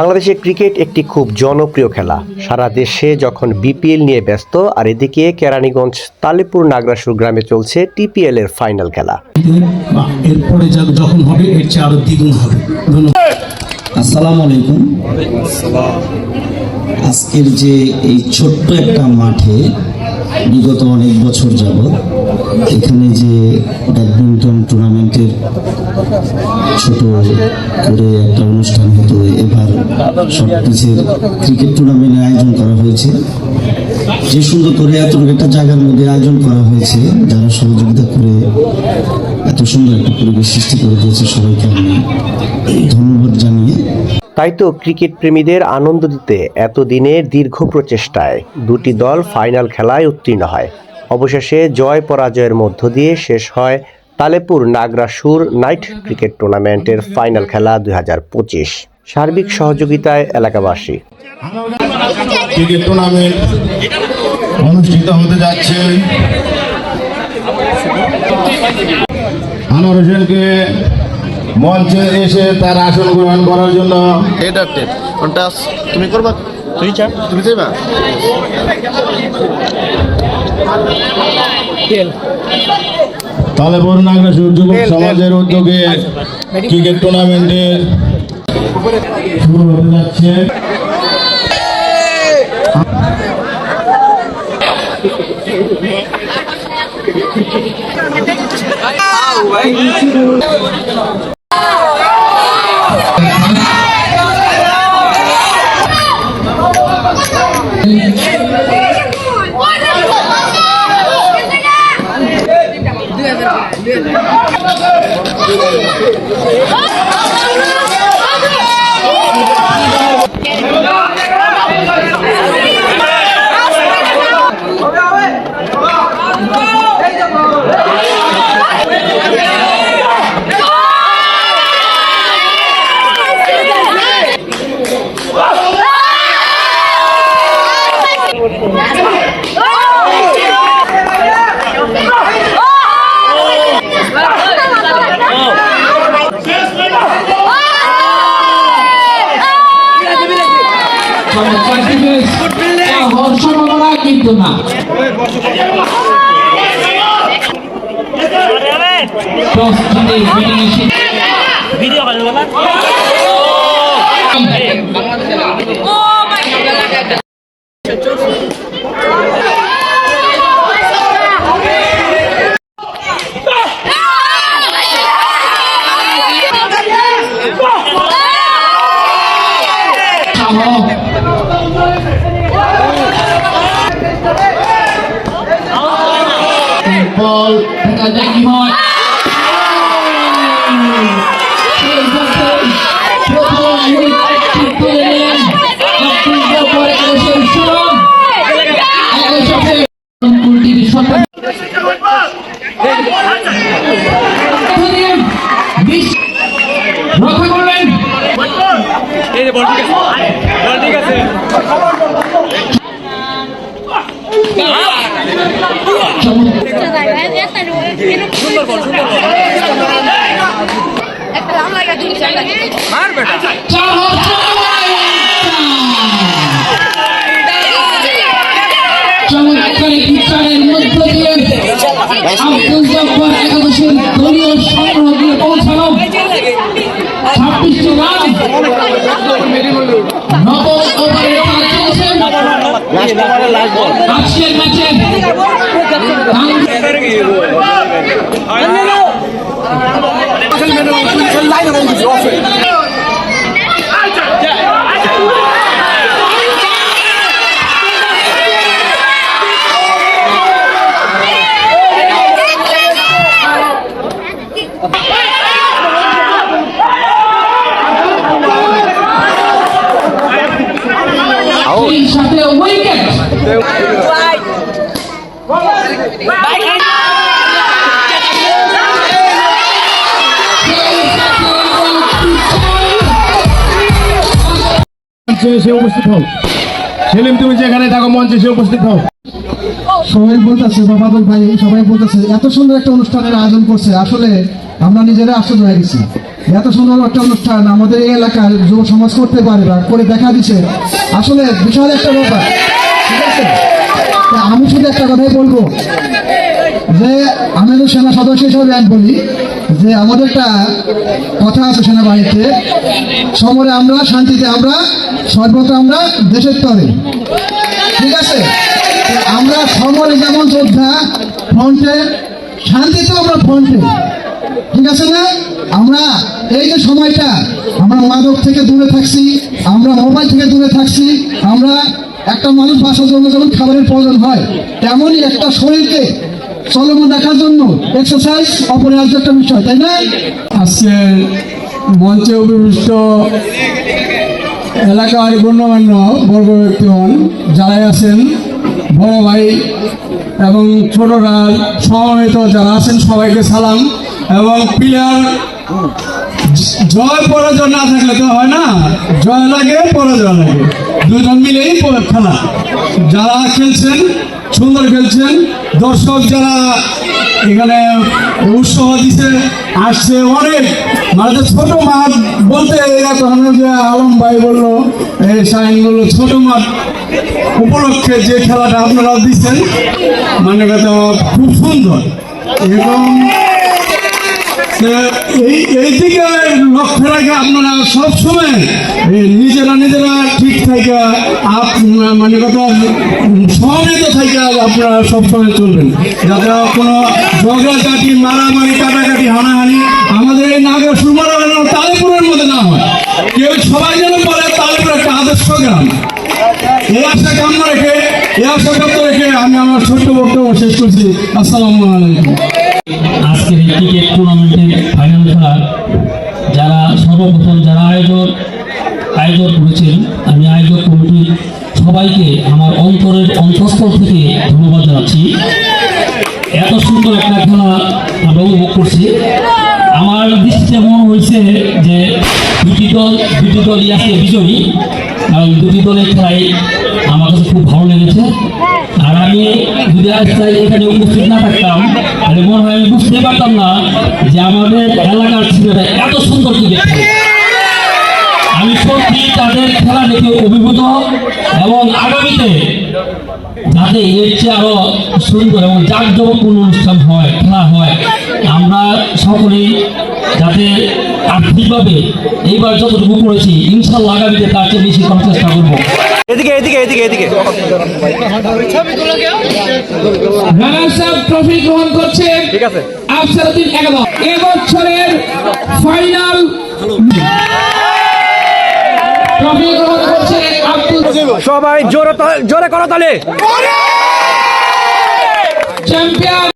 বাংলাদেশে ক্রিকেট একটি খুব জনপ্রিয় খেলা। সারা দেশে যখন বিপিএল নিয়ে ব্যস্ত আর এদিকে কেরানীগঞ্জ তালিপুর নাগরাসুর গ্রামে চলছে টিপিএল এর ফাইনাল খেলা। এরপরে যখন হবে এর চেয়ে আরও দ্বিগুণ হবে। ধন্যবাদ। আসসালামু আলাইকুম। আজকের যে এই ছোট্ট একটা মাঠে বিগত অনেক বছর যাবৎ এখানে যে ব্যাডমিন্টন টুর্নামেন্টের ছোট করে একটা অনুষ্ঠান হতো, এবার শর্ট পিচের ক্রিকেট টুর্নামেন্টের আয়োজন করা হয়েছে। যে সুন্দর করে এত একটা জায়গার মধ্যে আয়োজন করা হয়েছে, যারা সহযোগিতা করে এত সুন্দর একটা পরিবেশ সৃষ্টি করে দিয়েছে সবাইকে আমি ধন্যবাদ জানিয়ে তাই তো ক্রিকেট প্রেমীদের আনন্দ দিতে এতদিনের দীর্ঘ প্রচেষ্টায় দুটি দল ফাইনাল খেলায় উত্তীর্ণ হয়। অবশেষে জয় পরাজয়ের মধ্য দিয়ে শেষ হয় তালেপুর নাগরাসুর নাইট ক্রিকেট টুর্নামেন্টের ফাইনাল খেলা দু হাজার পঁচিশ। সার্বিক সহযোগিতায় এলাকাবাসী। ক্রিকেট টুর্নামেন্ট অনুষ্ঠিত হতে যাচ্ছে। আনোয়ার হোসেনকে মঞ্চে এসে তার আসন গ্রহণ করার জন্য। এটা তুমি করবা? তুই চা তুমি চাইবা? তালেপুর নাগরাসুর যুবক সমাজের উদ্যোগে ক্রিকেট টুর্নামেন্টে শুরু হতে যাচ্ছে। সম্ভাবনা কিন্তু না টস বল দেখা যায় কি হয় সেই সাথে প্রথম উইকেটটি তুলে নিলেন আব্দুল জব্বার চার হচ্ছে চমৎকার বিচারের মধ্য দিয়ে আব্দুল জব্বার একাদশের দলীয় সংগ্রহ দিয়ে পৌঁছানো ছাব্বিশটি রান নবম ওভারে চলছে আজকের when did you offer? মঞ্চে এসে উপস্থিত হও। সেলিম, তুমি যেখানে থাকো, মঞ্চে এসে উপস্থিত হও। সবাই বলতেছে বাবাদুল ভাই সবাই বলতেছে, এত সুন্দর একটা অনুষ্ঠানের আয়োজন করছে। আসলে আমরা নিজেরা আশ্চর্য হয়ে গেছি। এত সুন্দর একটা অনুষ্ঠান আমাদের এই এলাকার যুব সমাজ করতে পারে বা করে দেখা দিছে আসলে বিশাল একটা ব্যাপার। ঠিক আছে? আমি শুধু একটা কথাই বলব। যে আমি তো সেনা সদস্য হিসেবে আমি বলি যে আমাদের একটা কথা আছে সেনাবাহিনীতে, সমরে আমরা, শান্তিতে আমরা, সর্বত্র আমরা দেশের তরে। ঠিক আছে? আমরা সমরে যেমন যোদ্ধা, ফ্রন্টে, শান্তিতে আমরা ফ্রন্টে। ঠিক আছে না? আমরা এই যে সময়টা, আমরা মাদক থেকে দূরে থাকছি, আমরা মোবাইল থেকে দূরে থাকছি, আমরা একটা মানুষ বাসার জন্য যেমন খাবারের প্রয়োজন হয়, তেমনই একটা শরীরকে চলমান রাখার জন্য এক্সারসাইজ অপরিহার্য একটা বিষয়, তাই না? আজকে মঞ্চে উপবিষ্ট এলাকার গণ্যমান্য বর্গ ব্যক্তিগণ যারাই আছেন, বড় ভাই এবং ছোটরা সমবেত যারা আছেন, সবাইকে সালাম। এবং প্লেয়ার জয় পরাজয় না থাকলে তো হয় না। জয় লাগে, পরাজয় লাগে। দুজন মিলেই খেলা যারা খেলছেন, সুন্দর খেলছেন, দর্শক যারা এখানে উৎসাহ দিছে, আসছে অনেক। মানে ছোট মাঠ বলতে এখন যে আলম ভাই বলল এই বলল, ছোট মাঠ উপলক্ষে যে খেলাটা আপনারা দিচ্ছেন মানে কথা খুব সুন্দর। এবং এই এই দিকে লক্ষ্য রেখে আপনারা সবসময় নিজেরা নিজেরা ঠিক থাকে আপ মানে কথা সহমিত থাকে আপনারা সবসময় চলবেন। যাতে কোনো ঝগড়াঝাটি মারামারি, কাটাকাটি, হানাহানি আমাদের এই নাগর সুমারা তালিপুরের মধ্যে না হয়। কেউ সবাই যেন বলে তালিপুর একটা আদর্শ গ্রাম। এই আশা কামনা রেখে, এই আশা কামনা রেখে আমি আমার ছোট্ট বক্তব্য শেষ করছি। আসসালামু আলাইকুম। আজকের এই ক্রিকেট টুর্নামেন্টের ফাইনাল খেলা, যারা সর্বপ্রথম, যারা আয়োজন আয়োজন করেছেন। আমি আয়োজক কমিটির সবাইকে আমার অন্তরের অন্তঃস্থল থেকে ধন্যবাদ জানাচ্ছি। এত সুন্দর একটা খেলা আমরা উপভোগ করছি। আমার দৃষ্টিতে মনে হয়েছে যে দুটি দল, দুটি দলই আছে বিজয়ী, কারণ দুটি দলের খেলায় আমার কাছে খুব ভালো লেগেছে। আর আমি যদি আজকে এখানে উপস্থিত না থাকতাম, তাহলে মনে হয় আমি বুঝতে পারতাম না যে আমাদের এলাকার ছেলেরা এত সুন্দর ক্রিকেট খেলে। সত্যি তাদের খেলা দেখে অভিভূত এবং আগামীতে যাতে এর চেয়ে আরও সুন্দর এবং জাঁকজমকপূর্ণ অনুষ্ঠান হয় খেলা হয় আমরা সকলেই যাতে আর্থিকভাবে এইবার যতটুকু করেছি ইনশাল্লাহ আগামীতে তার চেয়ে বেশি করার চেষ্টা করব। এদিকে এদিকে এদিকে এদিকে। ট্রফি গ্রহণ করছে ঠিক আছে। এবছরের ফাইনাল ট্রফি গ্রহণ করছে আব্দুল সবাই জোরে জোরে করো তাহলে চ্যাম্পিয়ন